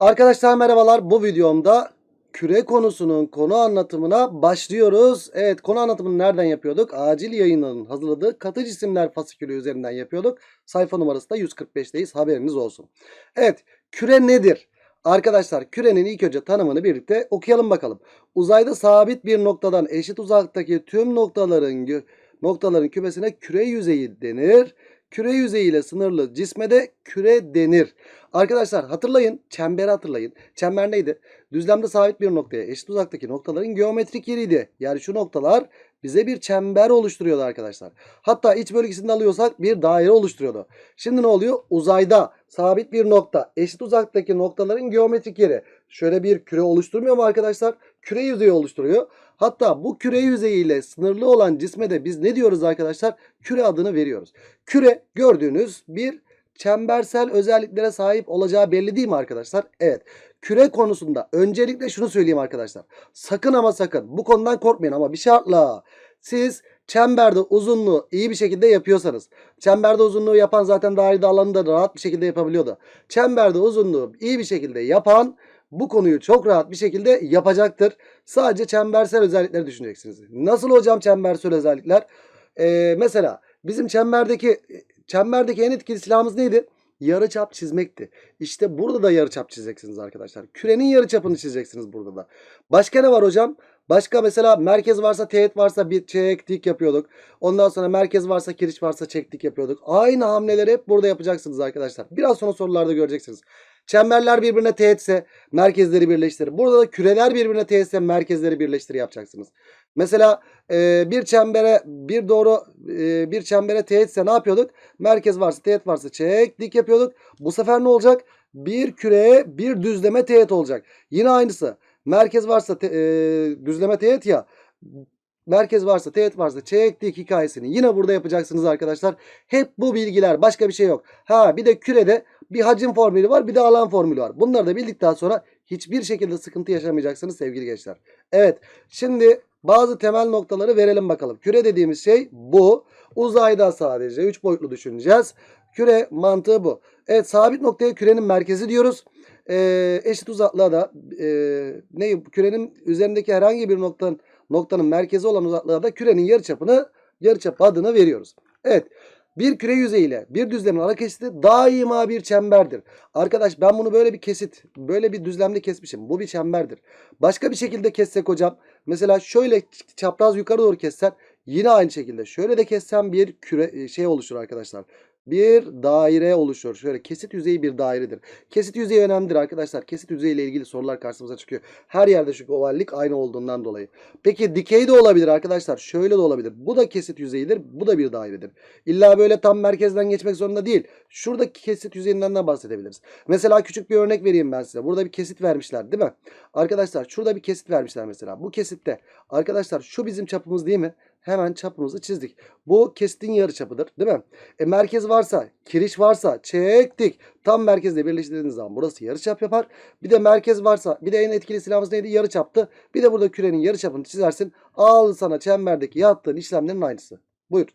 Arkadaşlar merhabalar. Bu videomda küre konusunun konu anlatımına başlıyoruz. Evet konu anlatımını nereden yapıyorduk? Acil yayınların hazırladığı katı cisimler fasikülü üzerinden yapıyorduk. Sayfa numarası da 145'teyiz haberiniz olsun. Evet küre nedir? Arkadaşlar kürenin ilk önce tanımını birlikte okuyalım bakalım. Uzayda sabit bir noktadan eşit uzaktaki tüm noktaların noktaların kümesine küre yüzeyi denir. Küre yüzeyiyle sınırlı cisme de küre denir. Arkadaşlar hatırlayın çemberi hatırlayın. Çember neydi? Düzlemde sabit bir noktaya eşit uzaktaki noktaların geometrik yeriydi. Yani şu noktalar bize bir çember oluşturuyordu arkadaşlar. Hatta iç bölgesinde alıyorsak bir daire oluşturuyordu. Şimdi ne oluyor? Uzayda sabit bir nokta eşit uzaktaki noktaların geometrik yeri. Şöyle bir küre oluşturmuyor mu arkadaşlar? Küre yüzeyi oluşturuyor. Hatta bu küre yüzeyiyle sınırlı olan cisme de biz ne diyoruz arkadaşlar? Küre adını veriyoruz. Küre gördüğünüz bir çembersel özelliklere sahip olacağı belli değil mi arkadaşlar? Evet. Küre konusunda öncelikle şunu söyleyeyim arkadaşlar. Sakın ama sakın bu konudan korkmayın ama bir şartla siz çemberde uzunluğu iyi bir şekilde yapıyorsanız çemberde uzunluğu yapan zaten dairede alanı da rahat bir şekilde yapabiliyordu. Çemberde uzunluğu iyi bir şekilde yapan bu konuyu çok rahat bir şekilde yapacaktır. Sadece çembersel özellikleri düşüneceksiniz. Nasıl hocam çembersel özellikler? Ee, mesela bizim çemberdeki çemberdeki en etkili silahımız neydi? Yarıçap çizmekti. İşte burada da yarıçap çizeceksiniz arkadaşlar. Kürenin yarıçapını çizeceksiniz burada da. Başka ne var hocam? Başka mesela merkez varsa teğet varsa bir çek dik yapıyorduk. Ondan sonra merkez varsa kiriş varsa çek dik yapıyorduk. Aynı hamleleri hep burada yapacaksınız arkadaşlar. Biraz sonra sorularda göreceksiniz. Çemberler birbirine teğetse merkezleri birleştir. Burada da küreler birbirine teğetse merkezleri birleştir yapacaksınız. Mesela e, bir çembere bir doğru e, bir çembere teğetse ne yapıyorduk? Merkez varsa teğet varsa çek dik yapıyorduk. Bu sefer ne olacak? Bir küreye bir düzleme teğet olacak. Yine aynısı. Merkez varsa te- e, düzleme teğet ya. Merkez varsa teğet varsa çek dik hikayesini yine burada yapacaksınız arkadaşlar. Hep bu bilgiler başka bir şey yok. Ha bir de kürede bir hacim formülü var bir de alan formülü var. Bunları da bildikten sonra hiçbir şekilde sıkıntı yaşamayacaksınız sevgili gençler. Evet şimdi bazı temel noktaları verelim bakalım. Küre dediğimiz şey bu. Uzayda sadece 3 boyutlu düşüneceğiz. Küre mantığı bu. Evet sabit noktaya kürenin merkezi diyoruz. Ee, eşit uzaklığa da e, ne kürenin üzerindeki herhangi bir noktanın noktanın merkezi olan uzaklığa da kürenin yarıçapını yarıçap adını veriyoruz. Evet. Bir küre yüzeyiyle bir düzlemin ara kesiti daima bir çemberdir. Arkadaş ben bunu böyle bir kesit, böyle bir düzlemde kesmişim. Bu bir çemberdir. Başka bir şekilde kessek hocam. Mesela şöyle çapraz yukarı doğru kessen yine aynı şekilde. Şöyle de kessem bir küre şey oluşur arkadaşlar. Bir daire oluşur. Şöyle kesit yüzeyi bir dairedir. Kesit yüzeyi önemlidir arkadaşlar. Kesit yüzeyi ile ilgili sorular karşımıza çıkıyor. Her yerde çünkü ovallik aynı olduğundan dolayı. Peki dikey de olabilir arkadaşlar. Şöyle de olabilir. Bu da kesit yüzeyidir. Bu da bir dairedir. İlla böyle tam merkezden geçmek zorunda değil. Şuradaki kesit yüzeyinden de bahsedebiliriz. Mesela küçük bir örnek vereyim ben size. Burada bir kesit vermişler değil mi? Arkadaşlar şurada bir kesit vermişler mesela. Bu kesitte arkadaşlar şu bizim çapımız değil mi? Hemen çapımızı çizdik. Bu kesitin yarı çapıdır değil mi? E merkez varsa, kiriş varsa çektik. Tam merkezle birleştirdiğiniz zaman burası yarı çap yapar. Bir de merkez varsa, bir de en etkili silahımız neydi? Yarı çaptı. Bir de burada kürenin yarı çapını çizersin. Al sana çemberdeki yaptığın işlemlerin aynısı. Buyur.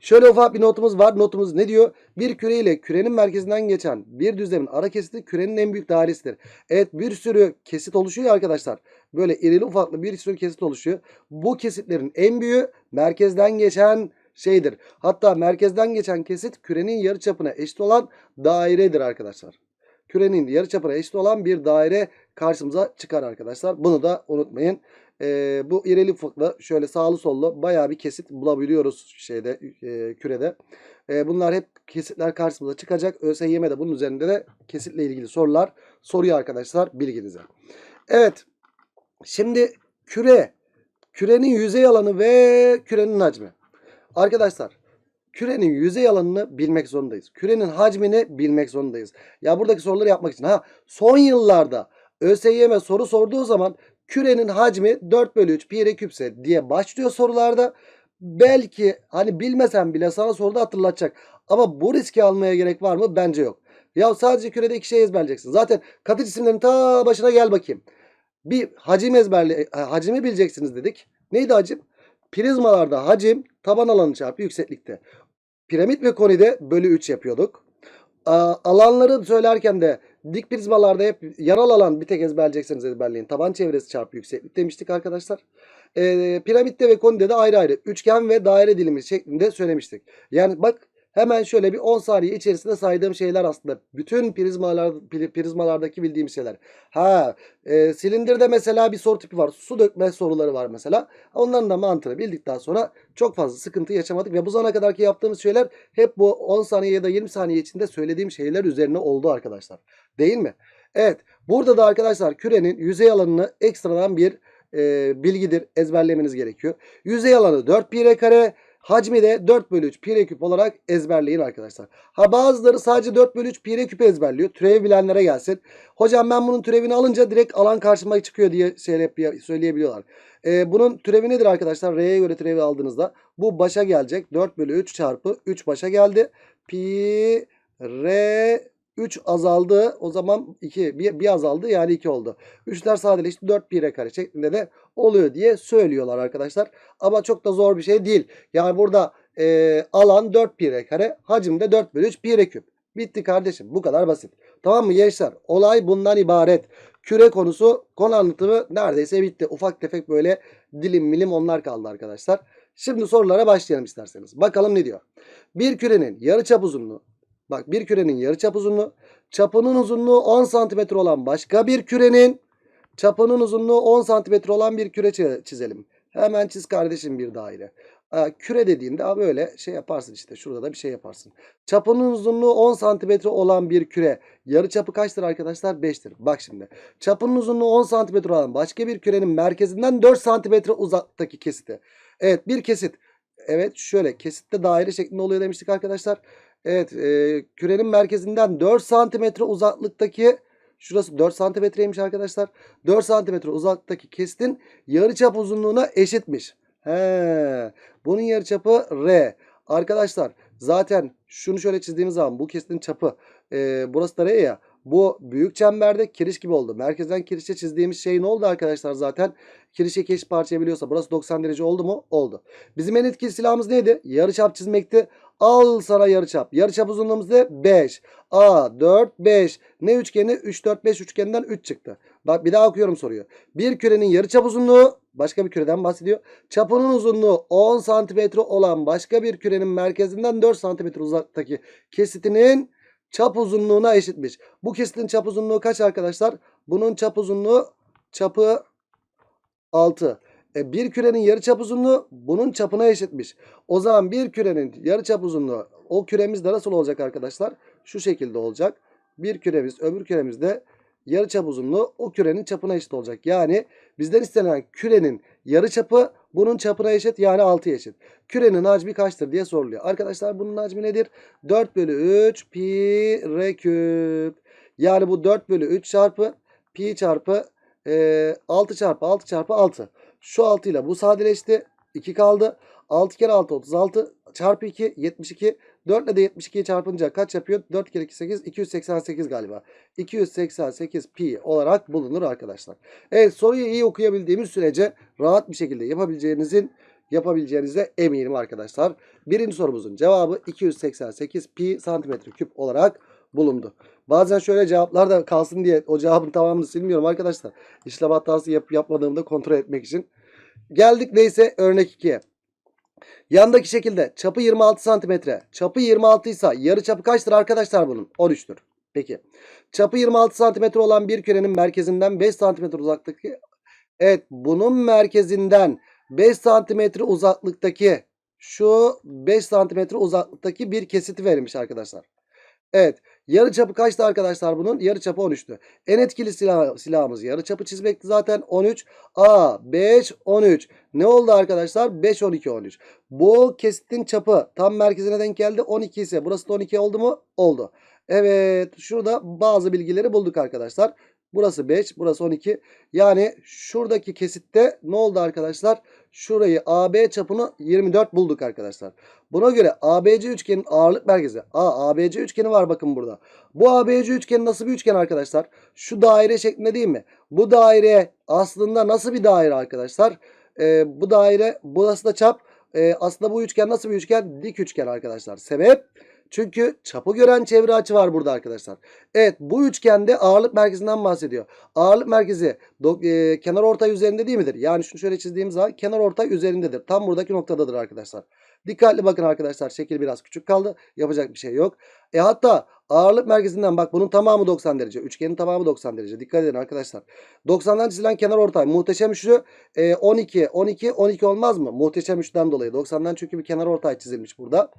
Şöyle ufak bir notumuz var. Notumuz ne diyor? Bir küre ile kürenin merkezinden geçen bir düzlemin ara kesiti kürenin en büyük dairesidir. Evet bir sürü kesit oluşuyor ya arkadaşlar. Böyle irili ufaklı bir sürü kesit oluşuyor. Bu kesitlerin en büyüğü merkezden geçen şeydir. Hatta merkezden geçen kesit kürenin yarıçapına eşit olan dairedir arkadaşlar. Kürenin yarıçapına eşit olan bir daire karşımıza çıkar arkadaşlar. Bunu da unutmayın. Ee, bu irili ufaklı şöyle sağlı sollu bayağı bir kesit bulabiliyoruz şeyde e, kürede. Ee, bunlar hep kesitler karşımıza çıkacak. ÖSYM de bunun üzerinde de kesitle ilgili sorular soruyor arkadaşlar bilginize. Evet. Şimdi küre, kürenin yüzey alanı ve kürenin hacmi. Arkadaşlar kürenin yüzey alanını bilmek zorundayız. Kürenin hacmini bilmek zorundayız. Ya buradaki soruları yapmak için. Ha son yıllarda ÖSYM soru sorduğu zaman kürenin hacmi 4 bölü 3 pi r küpse diye başlıyor sorularda. Belki hani bilmesen bile sana soruda hatırlatacak. Ama bu riski almaya gerek var mı? Bence yok. Ya sadece kürede iki şey ezberleyeceksin. Zaten katı cisimlerin ta başına gel bakayım. Bir hacim ezberle, hacimi bileceksiniz dedik. Neydi hacim? Prizmalarda hacim taban alanı çarpı yükseklikte. Piramit ve konide bölü 3 yapıyorduk. Alanları söylerken de Dik prizmalarda hep yanal alan bir tek ezberleyecekseniz ezberleyin. Taban çevresi çarpı yükseklik demiştik arkadaşlar. Ee, piramitte ve konide de ayrı ayrı üçgen ve daire dilimi şeklinde söylemiştik. Yani bak hemen şöyle bir 10 saniye içerisinde saydığım şeyler aslında bütün prizmalar pri- prizmalardaki bildiğim şeyler. Ha, e, silindirde mesela bir soru tipi var. Su dökme soruları var mesela. Onların da mantığını bildikten sonra çok fazla sıkıntı yaşamadık ve bu zamana kadarki yaptığımız şeyler hep bu 10 saniye ya da 20 saniye içinde söylediğim şeyler üzerine oldu arkadaşlar. Değil mi? Evet. Burada da arkadaşlar kürenin yüzey alanını ekstradan bir e, bilgidir. Ezberlemeniz gerekiyor. Yüzey alanı 4 pi r kare. Hacmi de 4 bölü 3 pi r küp olarak ezberleyin arkadaşlar. Ha bazıları sadece 4 bölü 3 pi r küp ezberliyor. Türev bilenlere gelsin. Hocam ben bunun türevini alınca direkt alan karşıma çıkıyor diye şey söyleyebiliyorlar. Ee, bunun türevi nedir arkadaşlar? R'ye göre türevi aldığınızda bu başa gelecek. 4 bölü 3 çarpı 3 başa geldi. Pi R 3 azaldı. O zaman 2 bir, bir azaldı yani 2 oldu. 3'ler sadeleşti 4 pi r kare şeklinde de oluyor diye söylüyorlar arkadaşlar. Ama çok da zor bir şey değil. Yani burada e, alan 4 pi r kare hacim de 4 bölü 3 pi r küp. Bitti kardeşim bu kadar basit. Tamam mı gençler? Olay bundan ibaret. Küre konusu konu anlatımı neredeyse bitti. Ufak tefek böyle dilim milim onlar kaldı arkadaşlar. Şimdi sorulara başlayalım isterseniz. Bakalım ne diyor. Bir kürenin yarıçap uzunluğu Bak bir kürenin yarıçap uzunluğu çapının uzunluğu 10 santimetre olan başka bir kürenin çapının uzunluğu 10 santimetre olan bir küre çi- çizelim. Hemen çiz kardeşim bir daire. Aa, küre dediğinde böyle şey yaparsın işte. Şurada da bir şey yaparsın. Çapının uzunluğu 10 santimetre olan bir küre. Yarıçapı kaçtır arkadaşlar? 5'tir. Bak şimdi. Çapının uzunluğu 10 santimetre olan başka bir kürenin merkezinden 4 santimetre uzaktaki kesiti. Evet bir kesit. Evet şöyle kesitte daire şeklinde oluyor demiştik arkadaşlar. Evet e, kürenin merkezinden 4 santimetre uzaklıktaki şurası 4 santimetreymiş arkadaşlar. 4 santimetre uzaklıktaki kesitin yarıçap uzunluğuna eşitmiş. He, bunun yarıçapı R. Arkadaşlar zaten şunu şöyle çizdiğimiz zaman bu kesitin çapı e, burası da R ya. Bu büyük çemberde kiriş gibi oldu. Merkezden kirişe çizdiğimiz şey ne oldu arkadaşlar zaten? Kirişe eşit parçaya biliyorsa burası 90 derece oldu mu? Oldu. Bizim en etkili silahımız neydi? Yarıçap çizmekti. Al sana yarıçap. Yarıçap uzunluğumuz ne? 5. A 4 5. Ne üçgeni? 3 4 5 üçgeninden 3 çıktı. Bak bir daha okuyorum soruyu. Bir kürenin yarıçap uzunluğu başka bir küreden bahsediyor. Çapının uzunluğu 10 santimetre olan başka bir kürenin merkezinden 4 santimetre uzaktaki kesitinin çap uzunluğuna eşitmiş. Bu kesitin çap uzunluğu kaç arkadaşlar? Bunun çap uzunluğu çapı 6. E, bir kürenin yarıçap uzunluğu bunun çapına eşitmiş. O zaman bir kürenin yarıçap uzunluğu o küremiz de nasıl olacak arkadaşlar? Şu şekilde olacak. Bir küremiz öbür küremiz de yarıçap uzunluğu o kürenin çapına eşit olacak. Yani bizden istenen kürenin yarıçapı bunun çapına eşit yani 6'ya eşit. Kürenin hacmi kaçtır diye soruluyor. Arkadaşlar bunun hacmi nedir? 4 bölü 3 pi r küp. Yani bu 4 bölü 3 çarpı pi çarpı e, 6 çarpı 6 çarpı 6. Şu 6 ile bu sadeleşti. 2 kaldı. 6 kere 6 36 çarpı 2 72. 4 ile de 72'yi çarpınca kaç yapıyor? 4 kere 2 8 288 galiba. 288 pi olarak bulunur arkadaşlar. Evet soruyu iyi okuyabildiğimiz sürece rahat bir şekilde yapabileceğinizin yapabileceğinize eminim arkadaşlar. Birinci sorumuzun cevabı 288 pi santimetre küp olarak bulundu. Bazen şöyle cevaplar da kalsın diye o cevabın tamamını silmiyorum arkadaşlar. İşlem hatası yap yapmadığımda kontrol etmek için. Geldik neyse örnek 2'ye. Yandaki şekilde çapı 26 santimetre. Çapı 26 ise yarı çapı kaçtır arkadaşlar bunun? 13'tür. Peki. Çapı 26 santimetre olan bir kürenin merkezinden 5 santimetre uzaklıktaki Evet bunun merkezinden 5 santimetre uzaklıktaki şu 5 santimetre uzaklıktaki bir kesiti verilmiş arkadaşlar. Evet. Yarı çapı kaçtı arkadaşlar bunun? Yarı çapı 13'tü. En etkili silah, silahımız yarı çapı çizmekti zaten 13. A 5 13. Ne oldu arkadaşlar? 5 12 13. Bu kesitin çapı tam merkezine denk geldi. 12 ise burası da 12 oldu mu? Oldu. Evet. Şurada bazı bilgileri bulduk arkadaşlar. Burası 5, burası 12. Yani şuradaki kesitte ne oldu arkadaşlar? Şurayı AB çapını 24 bulduk arkadaşlar. Buna göre ABC üçgenin ağırlık merkezi. A, ABC üçgeni var bakın burada. Bu ABC üçgeni nasıl bir üçgen arkadaşlar? Şu daire şeklinde değil mi? Bu daire aslında nasıl bir daire arkadaşlar? Ee, bu daire burası da çap. Ee, aslında bu üçgen nasıl bir üçgen? Dik üçgen arkadaşlar. Sebep? Çünkü çapı gören çevre açı var burada arkadaşlar. Evet bu üçgende ağırlık merkezinden bahsediyor. Ağırlık merkezi do- e, kenar ortay üzerinde değil midir? Yani şunu şöyle çizdiğim zaman kenar ortay üzerindedir. Tam buradaki noktadadır arkadaşlar. Dikkatli bakın arkadaşlar. Şekil biraz küçük kaldı. Yapacak bir şey yok. E hatta ağırlık merkezinden bak bunun tamamı 90 derece. Üçgenin tamamı 90 derece. Dikkat edin arkadaşlar. 90'dan çizilen kenar ortay. Muhteşem üçlü e, 12, 12, 12 olmaz mı? Muhteşem üçten dolayı. 90'dan çünkü bir kenar ortay çizilmiş burada.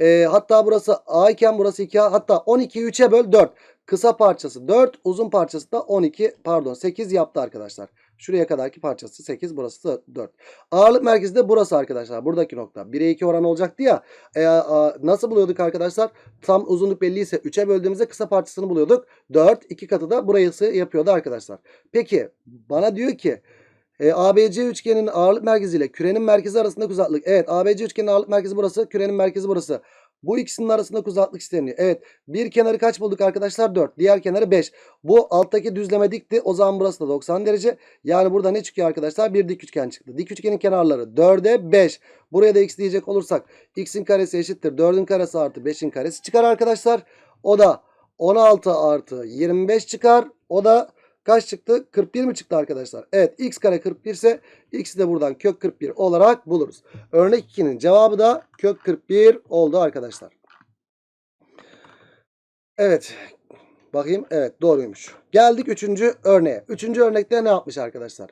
E, hatta burası A iken burası 2A. Hatta 12'yi 3'e böl 4. Kısa parçası 4. Uzun parçası da 12 pardon 8 yaptı arkadaşlar. Şuraya kadarki parçası 8 burası da 4. Ağırlık merkezi de burası arkadaşlar. Buradaki nokta. 1'e 2 oranı olacaktı ya. E, a, nasıl buluyorduk arkadaşlar? Tam uzunluk belliyse 3'e böldüğümüzde kısa parçasını buluyorduk. 4 2 katı da burası yapıyordu arkadaşlar. Peki bana diyor ki e, ABC üçgeninin ağırlık merkezi ile kürenin merkezi arasındaki uzaklık. Evet ABC üçgenin ağırlık merkezi burası. Kürenin merkezi burası. Bu ikisinin arasındaki uzaklık isteniyor. Evet. Bir kenarı kaç bulduk arkadaşlar? 4. Diğer kenarı 5. Bu alttaki düzleme dikti. O zaman burası da 90 derece. Yani burada ne çıkıyor arkadaşlar? Bir dik üçgen çıktı. Dik üçgenin kenarları 4'e 5. Buraya da x diyecek olursak x'in karesi eşittir. 4'ün karesi artı 5'in karesi çıkar arkadaşlar. O da 16 artı 25 çıkar. O da kaç çıktı? 41 mi çıktı arkadaşlar? Evet x kare 41 ise x'i de buradan kök 41 olarak buluruz. Örnek 2'nin cevabı da kök 41 oldu arkadaşlar. Evet. Bakayım. Evet doğruymuş. Geldik 3. örneğe. 3. örnekte ne yapmış arkadaşlar?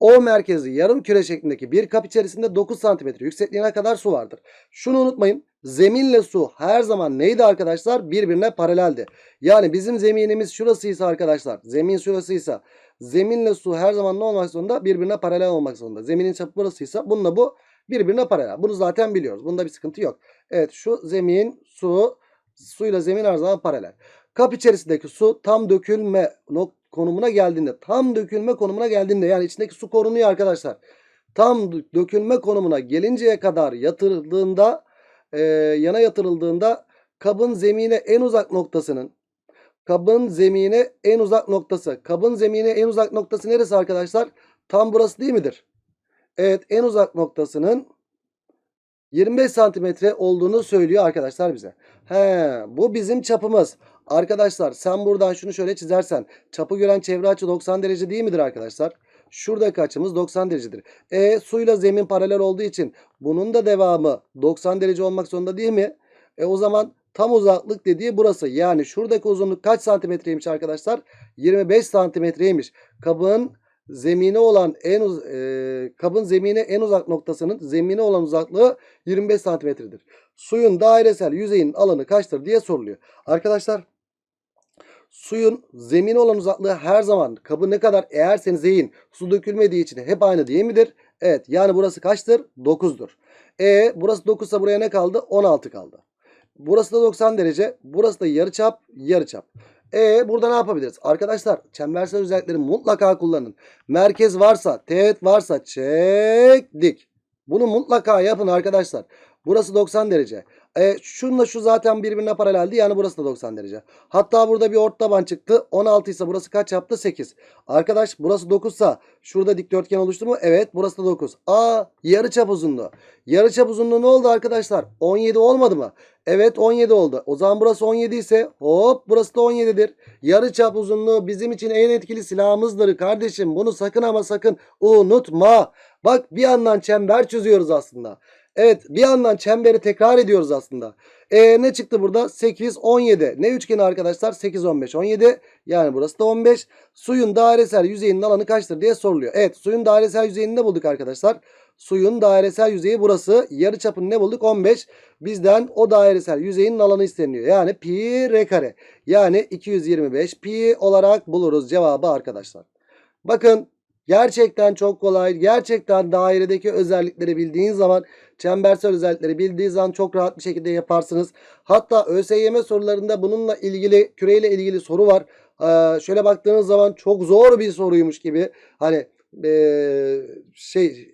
O merkezi yarım küre şeklindeki bir kap içerisinde 9 santimetre yüksekliğine kadar su vardır. Şunu unutmayın. Zeminle su her zaman neydi arkadaşlar? Birbirine paraleldi. Yani bizim zeminimiz şurasıysa arkadaşlar. Zemin şurasıysa. Zeminle su her zaman ne olmak zorunda? Birbirine paralel olmak zorunda. Zeminin çapı burasıysa bununla bu birbirine paralel. Bunu zaten biliyoruz. Bunda bir sıkıntı yok. Evet şu zemin su suyla zemin her zaman paralel. Kap içerisindeki su tam dökülme nok konumuna geldiğinde tam dökülme konumuna geldiğinde yani içindeki su korunuyor arkadaşlar. Tam dökülme konumuna gelinceye kadar yatırıldığında e, yana yatırıldığında kabın zemine en uzak noktasının kabın zemine en uzak noktası. Kabın zemine en uzak noktası neresi arkadaşlar? Tam burası değil midir? Evet en uzak noktasının 25 santimetre olduğunu söylüyor arkadaşlar bize. He, bu bizim çapımız. Arkadaşlar sen buradan şunu şöyle çizersen çapı gören çevre açı 90 derece değil midir arkadaşlar? Şuradaki açımız 90 derecedir. E suyla zemin paralel olduğu için bunun da devamı 90 derece olmak zorunda değil mi? E o zaman tam uzaklık dediği burası. Yani şuradaki uzunluk kaç santimetreymiş arkadaşlar? 25 santimetreymiş. Kabın zemine olan en uz e, kabın zemine en uzak noktasının zemine olan uzaklığı 25 santimetredir. Suyun dairesel yüzeyinin alanı kaçtır diye soruluyor. Arkadaşlar suyun zemine olan uzaklığı her zaman kabı ne kadar eğerseniz eğin su dökülmediği için hep aynı değil midir? Evet yani burası kaçtır? 9'dur. E burası 9 ise buraya ne kaldı? 16 kaldı. Burası da 90 derece. Burası da yarıçap, yarıçap. E burada ne yapabiliriz? Arkadaşlar çembersel özellikleri mutlaka kullanın. Merkez varsa, teğet varsa çektik. Bunu mutlaka yapın arkadaşlar. Burası 90 derece. E, şununla şu zaten birbirine paraleldi. Yani burası da 90 derece. Hatta burada bir ort taban çıktı. 16 ise burası kaç yaptı? 8. Arkadaş burası 9 ise şurada dikdörtgen oluştu mu? Evet burası da 9. Aa yarıçap uzunluğu. Yarıçap uzunluğu ne oldu arkadaşlar? 17 olmadı mı? Evet 17 oldu. O zaman burası 17 ise hop burası da 17'dir. Yarıçap uzunluğu bizim için en etkili silahımızdır kardeşim. Bunu sakın ama sakın unutma. Bak bir yandan çember çiziyoruz aslında. Evet bir yandan çemberi tekrar ediyoruz aslında. E ne çıktı burada? 8, 17. Ne üçgeni arkadaşlar? 8, 15, 17. Yani burası da 15. Suyun dairesel yüzeyinin alanı kaçtır diye soruluyor. Evet suyun dairesel yüzeyini ne bulduk arkadaşlar? Suyun dairesel yüzeyi burası. Yarıçapını ne bulduk? 15. Bizden o dairesel yüzeyinin alanı isteniyor. Yani pi r kare. Yani 225 pi olarak buluruz cevabı arkadaşlar. Bakın gerçekten çok kolay. Gerçekten dairedeki özellikleri bildiğin zaman çembersel özellikleri bildiği zaman çok rahat bir şekilde yaparsınız. Hatta ÖSYM sorularında bununla ilgili küreyle ilgili soru var. Ee, şöyle baktığınız zaman çok zor bir soruymuş gibi. Hani ee, şey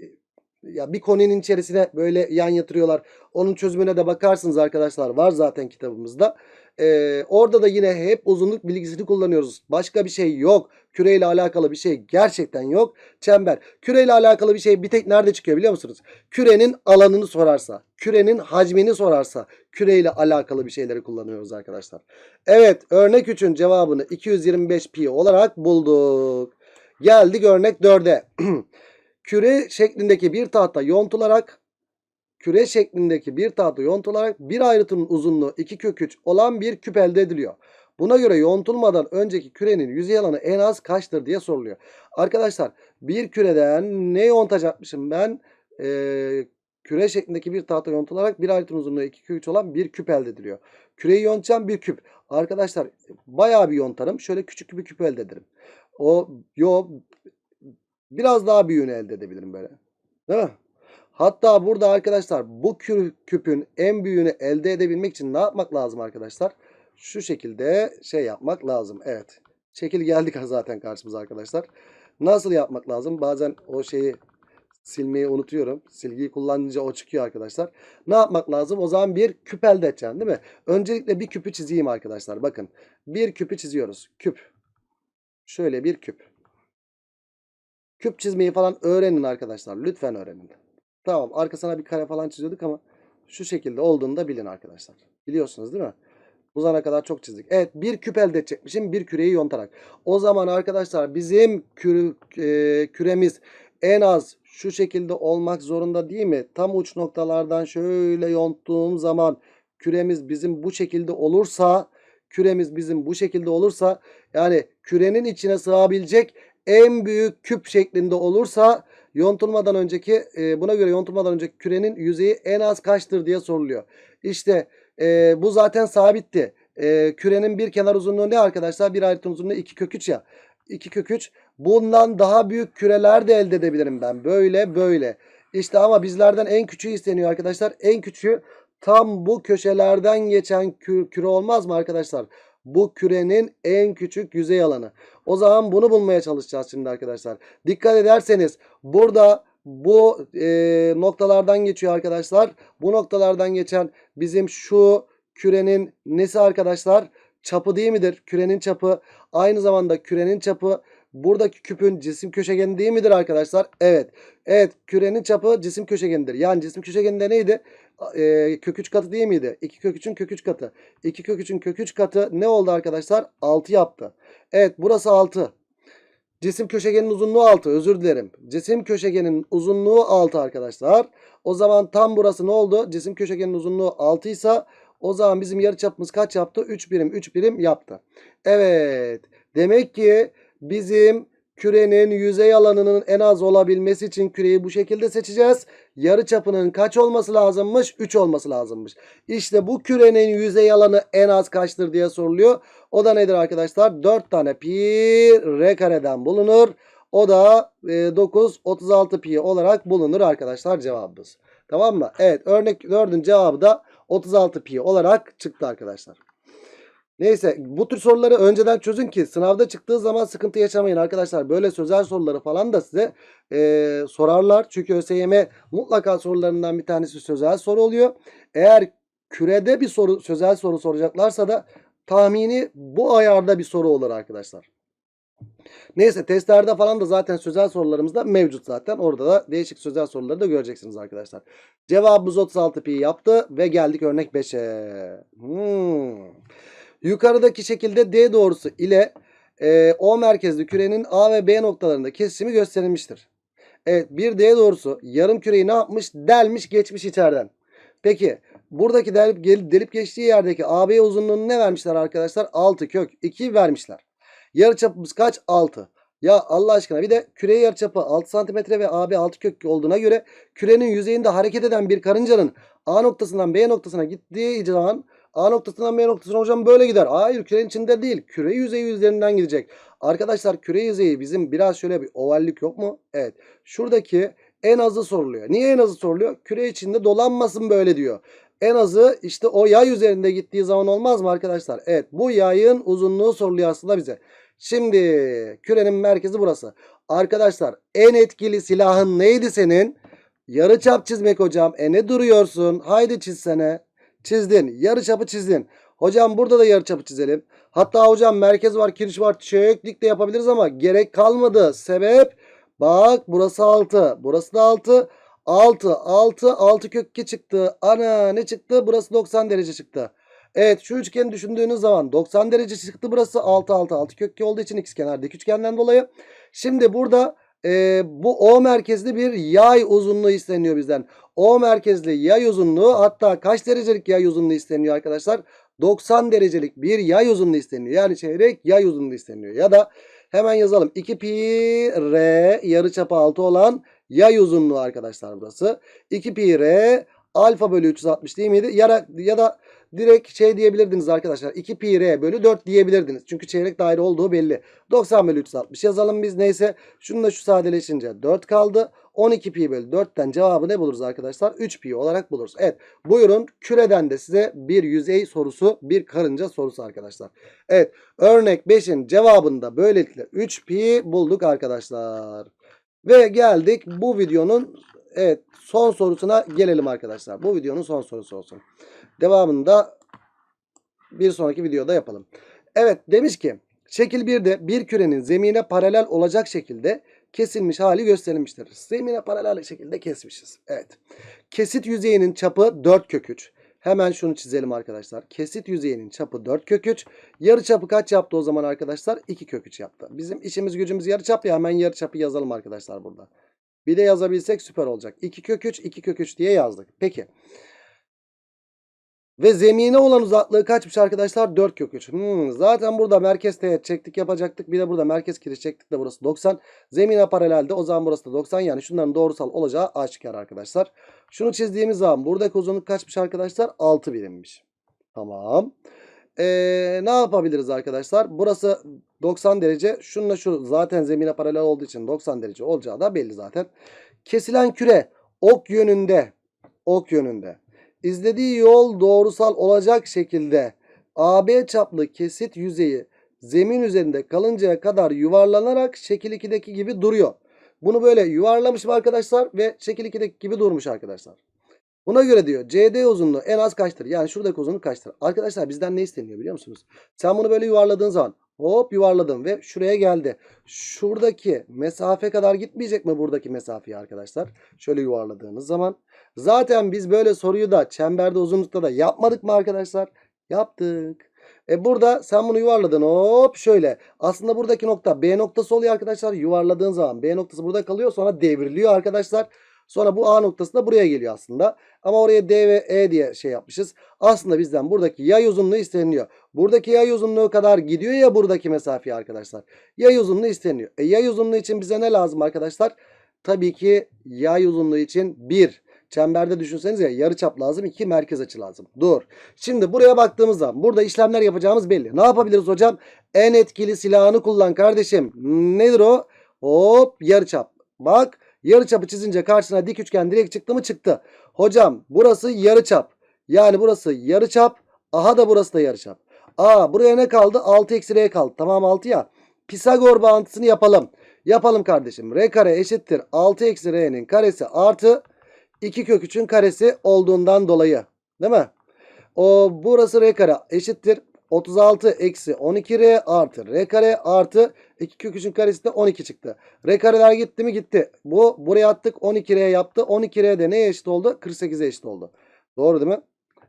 ya bir koninin içerisine böyle yan yatırıyorlar. Onun çözümüne de bakarsınız arkadaşlar. Var zaten kitabımızda. Ee, orada da yine hep uzunluk bilgisini kullanıyoruz. Başka bir şey yok. Küreyle alakalı bir şey gerçekten yok. Çember. Küreyle alakalı bir şey bir tek nerede çıkıyor biliyor musunuz? Kürenin alanını sorarsa, kürenin hacmini sorarsa, küreyle alakalı bir şeyleri kullanıyoruz arkadaşlar. Evet, örnek 3'ün cevabını 225 pi olarak bulduk. Geldik örnek 4'e. Küre şeklindeki bir tahta yontularak küre şeklindeki bir tahta yontularak bir ayrıtının uzunluğu 2 kök 3 olan bir küp elde ediliyor. Buna göre yontulmadan önceki kürenin yüzey alanı en az kaçtır diye soruluyor. Arkadaşlar bir küreden ne yontacakmışım ben? Ee, küre şeklindeki bir tahta yontularak bir ayrıtının uzunluğu 2 kök 3 olan bir küp elde ediliyor. Küreyi yontacağım bir küp. Arkadaşlar bayağı bir yontarım. Şöyle küçük bir küp elde ederim. O yo biraz daha büyüğünü elde edebilirim böyle. Değil mi? Hatta burada arkadaşlar bu kü- küpün en büyüğünü elde edebilmek için ne yapmak lazım arkadaşlar? Şu şekilde şey yapmak lazım. Evet. Şekil geldik zaten karşımıza arkadaşlar. Nasıl yapmak lazım? Bazen o şeyi silmeyi unutuyorum. Silgiyi kullanınca o çıkıyor arkadaşlar. Ne yapmak lazım? O zaman bir küp elde edeceğim değil mi? Öncelikle bir küpü çizeyim arkadaşlar. Bakın. Bir küpü çiziyoruz. Küp. Şöyle bir küp. Küp çizmeyi falan öğrenin arkadaşlar. Lütfen öğrenin. Tamam arkasına bir kare falan çiziyorduk ama şu şekilde olduğunu da bilin arkadaşlar. Biliyorsunuz değil mi? Uzana kadar çok çizdik. Evet bir küp elde edecekmişim bir küreyi yontarak. O zaman arkadaşlar bizim kürü, e, küremiz en az şu şekilde olmak zorunda değil mi? Tam uç noktalardan şöyle yonttuğum zaman küremiz bizim bu şekilde olursa küremiz bizim bu şekilde olursa yani kürenin içine sığabilecek en büyük küp şeklinde olursa yontulmadan önceki e, buna göre yontulmadan önceki kürenin yüzeyi en az kaçtır diye soruluyor. İşte e, bu zaten sabitti. E, kürenin bir kenar uzunluğu ne arkadaşlar? Bir ayrıtın uzunluğu 2 kök 3 ya. 2 kök 3. Bundan daha büyük küreler de elde edebilirim ben. Böyle böyle. İşte ama bizlerden en küçüğü isteniyor arkadaşlar. En küçüğü tam bu köşelerden geçen kü- küre olmaz mı arkadaşlar? Bu kürenin en küçük yüzey alanı. O zaman bunu bulmaya çalışacağız şimdi arkadaşlar. Dikkat ederseniz burada bu e, noktalardan geçiyor arkadaşlar. Bu noktalardan geçen bizim şu kürenin nesi arkadaşlar? Çapı değil midir? Kürenin çapı. Aynı zamanda kürenin çapı buradaki küpün cisim köşegeni değil midir arkadaşlar? Evet. Evet kürenin çapı cisim köşegenidir. Yani cisim köşegeninde neydi? E, kök 3 katı değil miydi? 2 kök 3'ün kök 3 katı. 2 kök 3'ün kök 3 katı ne oldu arkadaşlar? 6 yaptı. Evet burası 6. Cisim köşegenin uzunluğu 6. Özür dilerim. Cisim köşegenin uzunluğu 6 arkadaşlar. O zaman tam burası ne oldu? Cisim köşegenin uzunluğu 6 ise o zaman bizim yarıçapımız kaç yaptı? 3 birim 3 birim yaptı. Evet. Demek ki bizim kürenin yüzey alanının en az olabilmesi için küreyi bu şekilde seçeceğiz. Yarıçapının kaç olması lazımmış? 3 olması lazımmış. İşte bu kürenin yüzey alanı en az kaçtır diye soruluyor. O da nedir arkadaşlar? 4 tane pi r kareden bulunur. O da e, 9 36 pi olarak bulunur arkadaşlar cevabımız. Tamam mı? Evet örnek 4'ün cevabı da 36 pi olarak çıktı arkadaşlar. Neyse bu tür soruları önceden çözün ki sınavda çıktığı zaman sıkıntı yaşamayın arkadaşlar. Böyle sözel soruları falan da size e, sorarlar. Çünkü ÖSYM mutlaka sorularından bir tanesi sözel soru oluyor. Eğer kürede bir soru sözel soru soracaklarsa da tahmini bu ayarda bir soru olur arkadaşlar. Neyse testlerde falan da zaten sözel sorularımız da mevcut zaten. Orada da değişik sözel soruları da göreceksiniz arkadaşlar. Cevabımız 36 pi yaptı ve geldik örnek 5'e. Hmm. Yukarıdaki şekilde D doğrusu ile e, O merkezli kürenin A ve B noktalarında kesişimi gösterilmiştir. Evet bir D doğrusu yarım küreyi ne yapmış? Delmiş geçmiş içeriden. Peki buradaki delip, delip geçtiği yerdeki AB uzunluğunu ne vermişler arkadaşlar? 6 kök 2 vermişler. Yarıçapımız kaç? 6. Ya Allah aşkına bir de küre yarıçapı 6 cm ve AB 6 kök olduğuna göre kürenin yüzeyinde hareket eden bir karıncanın A noktasından B noktasına gittiği zaman A noktasından B noktasına hocam böyle gider. Hayır kürenin içinde değil. Küre yüzeyi üzerinden gidecek. Arkadaşlar küre yüzeyi bizim biraz şöyle bir ovallik yok mu? Evet. Şuradaki en azı soruluyor. Niye en azı soruluyor? Küre içinde dolanmasın böyle diyor. En azı işte o yay üzerinde gittiği zaman olmaz mı arkadaşlar? Evet bu yayın uzunluğu soruluyor aslında bize. Şimdi kürenin merkezi burası. Arkadaşlar en etkili silahın neydi senin? Yarıçap çizmek hocam. E ne duruyorsun? Haydi çizsene. Çizdin. Yarıçapı çizdin. Hocam burada da yarıçapı çizelim. Hatta hocam merkez var, kiriş var, çöklik de yapabiliriz ama gerek kalmadı. Sebep bak burası 6. Burası da 6. 6, 6, 6 kök 2 çıktı. Ana ne çıktı? Burası 90 derece çıktı. Evet şu üçgeni düşündüğünüz zaman 90 derece çıktı burası 6 6 6 kök 2 olduğu için ikizkenar dik üçgenden dolayı. Şimdi burada e, bu O merkezli bir yay uzunluğu isteniyor bizden. O merkezli yay uzunluğu hatta kaç derecelik yay uzunluğu isteniyor arkadaşlar? 90 derecelik bir yay uzunluğu isteniyor. Yani çeyrek yay uzunluğu isteniyor. Ya da hemen yazalım. 2 pi r yarıçapı 6 olan yay uzunluğu arkadaşlar burası. 2 pi r alfa bölü 360 değil miydi? Ya ya da direkt şey diyebilirdiniz arkadaşlar. 2 pi r bölü 4 diyebilirdiniz. Çünkü çeyrek daire olduğu belli. 90 bölü 360 yazalım biz neyse. Şununla şu sadeleşince 4 kaldı. 12 pi bölü 4'ten cevabı ne buluruz arkadaşlar? 3 pi olarak buluruz. Evet buyurun küreden de size bir yüzey sorusu bir karınca sorusu arkadaşlar. Evet örnek 5'in cevabında böylelikle 3 pi bulduk arkadaşlar. Ve geldik bu videonun evet son sorusuna gelelim arkadaşlar. Bu videonun son sorusu olsun. Devamını da bir sonraki videoda yapalım. Evet demiş ki şekil 1'de bir kürenin zemine paralel olacak şekilde kesilmiş hali gösterilmiştir. Zemine paralel şekilde kesmişiz. Evet. Kesit yüzeyinin çapı 4 kök 3. Hemen şunu çizelim arkadaşlar. Kesit yüzeyinin çapı 4 kök 3. Yarı çapı kaç yaptı o zaman arkadaşlar? 2 kök 3 yaptı. Bizim işimiz gücümüz yarı çap ya hemen yarı çapı yazalım arkadaşlar burada. Bir de yazabilsek süper olacak. 2 kök 3 2 kök 3 diye yazdık. Peki. Ve zemine olan uzaklığı kaçmış arkadaşlar? 4 kök 3. Hmm, zaten burada merkez teğet çektik yapacaktık. Bir de burada merkez kiriş çektik de burası 90. Zemine paralelde o zaman burası da 90. Yani şunların doğrusal olacağı aşikar arkadaşlar. Şunu çizdiğimiz zaman buradaki uzunluk kaçmış arkadaşlar? 6 birimmiş. Tamam. Ee, ne yapabiliriz arkadaşlar? Burası 90 derece. Şununla şu zaten zemine paralel olduğu için 90 derece olacağı da belli zaten. Kesilen küre ok yönünde. Ok yönünde. İzlediği yol doğrusal olacak şekilde AB çaplı kesit yüzeyi zemin üzerinde kalıncaya kadar yuvarlanarak şekil 2'deki gibi duruyor. Bunu böyle yuvarlamışım arkadaşlar ve şekil 2'deki gibi durmuş arkadaşlar. Buna göre diyor CD uzunluğu en az kaçtır? Yani şuradaki uzunluk kaçtır? Arkadaşlar bizden ne isteniyor biliyor musunuz? Sen bunu böyle yuvarladığın zaman hop yuvarladım ve şuraya geldi. Şuradaki mesafe kadar gitmeyecek mi buradaki mesafeyi arkadaşlar? Şöyle yuvarladığınız zaman. Zaten biz böyle soruyu da çemberde uzunlukta da yapmadık mı arkadaşlar? Yaptık. E burada sen bunu yuvarladın hop şöyle. Aslında buradaki nokta B noktası oluyor arkadaşlar. Yuvarladığın zaman B noktası burada kalıyor sonra devriliyor arkadaşlar. Sonra bu A noktası da buraya geliyor aslında. Ama oraya D ve E diye şey yapmışız. Aslında bizden buradaki yay uzunluğu isteniyor. Buradaki yay uzunluğu kadar gidiyor ya buradaki mesafe arkadaşlar. Yay uzunluğu isteniyor. E yay uzunluğu için bize ne lazım arkadaşlar? Tabii ki yay uzunluğu için 1. Çemberde düşünseniz ya yarı çap lazım. 2 merkez açı lazım. Dur. Şimdi buraya baktığımız zaman burada işlemler yapacağımız belli. Ne yapabiliriz hocam? En etkili silahını kullan kardeşim. Nedir o? Hop yarı çap. Bak yarı çapı çizince karşısına dik üçgen direkt çıktı mı çıktı. Hocam burası yarı çap. Yani burası yarı çap. Aha da burası da yarı çap. Aa buraya ne kaldı? 6 eksi r kaldı. Tamam 6 ya. Pisagor bağıntısını yapalım. Yapalım kardeşim. R kare eşittir 6 eksi r'nin karesi artı 2 kök 3'ün karesi olduğundan dolayı. Değil mi? O burası r kare eşittir 36 eksi 12r artı r kare artı 2 kök 3'ün karesi de 12 çıktı. R kareler gitti mi gitti. Bu buraya attık 12r yaptı. 12r de neye eşit oldu? 48'e eşit oldu. Doğru değil mi?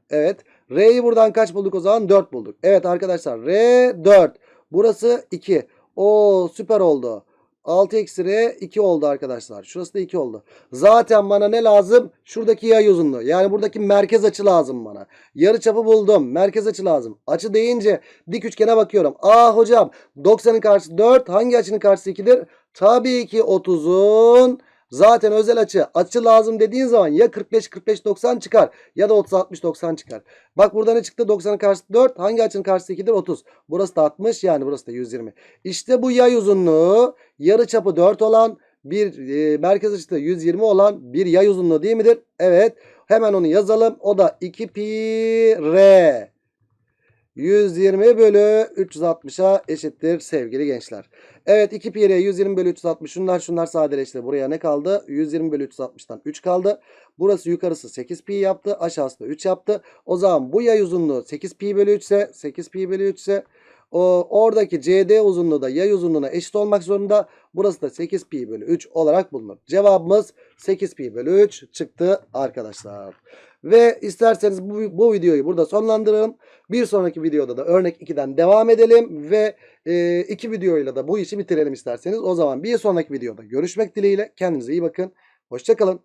Evet. R'yi buradan kaç bulduk o zaman? 4 bulduk. Evet arkadaşlar R 4. Burası 2. O süper oldu. 6 eksi R 2 oldu arkadaşlar. Şurası da 2 oldu. Zaten bana ne lazım? Şuradaki yay uzunluğu. Yani buradaki merkez açı lazım bana. Yarı çapı buldum. Merkez açı lazım. Açı deyince dik üçgene bakıyorum. Aa hocam 90'ın karşısı 4. Hangi açının karşısı 2'dir? Tabii ki 30'un zaten özel açı. Açı lazım dediğin zaman ya 45 45 90 çıkar ya da 30 60 90 çıkar. Bak burada ne çıktı? 90'ın karşısı 4. Hangi açının karşısı 2'dir? 30. Burası da 60 yani burası da 120. İşte bu yay uzunluğu yarı çapı 4 olan bir e, merkez açısı da 120 olan bir yay uzunluğu değil midir? Evet. Hemen onu yazalım. O da 2 pi r. 120 bölü 360'a eşittir sevgili gençler. Evet 2 pi y'ye 120 bölü 360 şunlar şunlar sadeleşti. Buraya ne kaldı? 120 bölü 360'tan 3 kaldı. Burası yukarısı 8 pi yaptı. Aşağısı da 3 yaptı. O zaman bu yay uzunluğu 8 pi bölü 3 ise 8 pi bölü 3 ise oradaki CD uzunluğu da yay uzunluğuna eşit olmak zorunda. Burası da 8 pi bölü 3 olarak bulunur. Cevabımız 8 pi bölü 3 çıktı arkadaşlar. Ve isterseniz bu, bu videoyu burada sonlandıralım. Bir sonraki videoda da örnek 2'den devam edelim ve e, iki videoyla da bu işi bitirelim isterseniz. O zaman bir sonraki videoda görüşmek dileğiyle. Kendinize iyi bakın. Hoşçakalın.